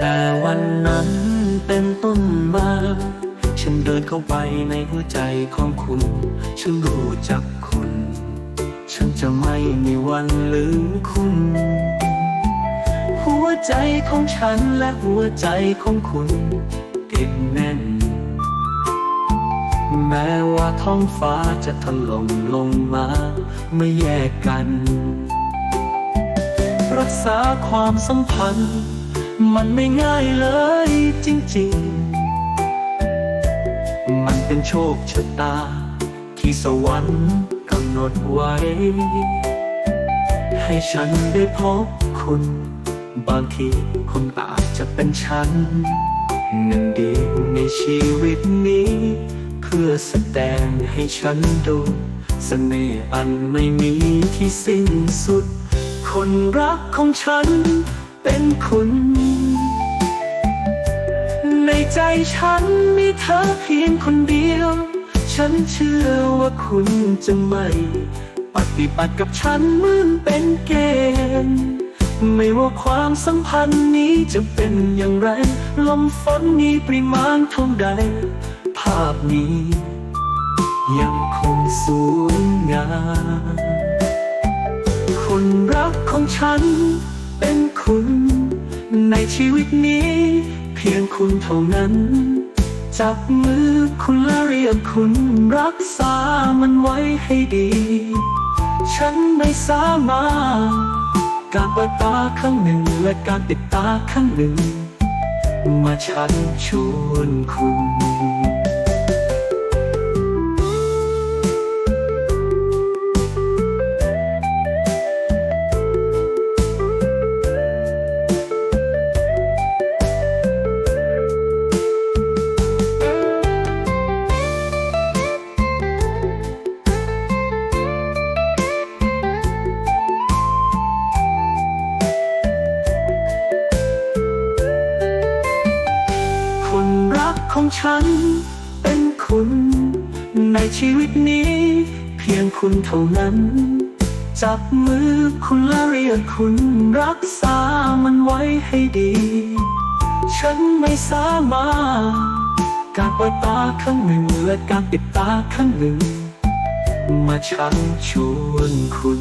แต่วันนั้นเป็นต้นมา ฉันเดินเข้าไปในหัวใจของคุณ ฉันรู้จักคุณ ฉันจะไม่มีวันลืมคุณ หัวใจของฉันและหัวใจของคุณติดแน่น แม้ว่าท้องฟ้าจะถล่มลงมาไม่แยกกัน รักษาความสัมพันธ์ มันไม่ง่ายเลยจริงๆ มันเป็นโชคชะตา ที่สวรรค์กำหนดไว้ ให้ฉันได้พบคุณ บางทีคุณอาจจะเป็นฉัน หนึ่งเดียวในชีวิตนี้ เพื่อแสดงให้ฉันดูเสน่ห์อันไม่มีที่สิ้นสุด คนรักของฉัน เป็นคุณ ในใจฉันมีเธอเพียงคนเดียว ฉันเชื่อว่าคุณจะไม่ ปฏิบัติกับฉันเหมือนเป็นเกณฑ์ไม่ว่าความสัมพันธ์นี้จะเป็นอย่างไร ลมฝนมีปริมาณเท่าใด ภาพนี้ ยังคงสวยงามคนรักของฉัน ในชีวิตนี้ เพียงคุณเท่านั้น จับมือคุณและเรียกคุณรักษามันไว้ให้ดี ฉันไม่สามารถการเปิดตาครั้งหนึ่งและการติดตาครั้งหนึ่ง มาฉันชวนคุณ ของฉัน เป็นคุณ ในชีวิตนี้ เพียงคุณเท่านั้น จับมือคุณและเรียกคุณรักษามันไว้ให้ดี ฉันไม่สามารถการเปิดตาครั้งหนึ่งและการปิดตาครั้งหนึ่ง มาชันชวนคุณ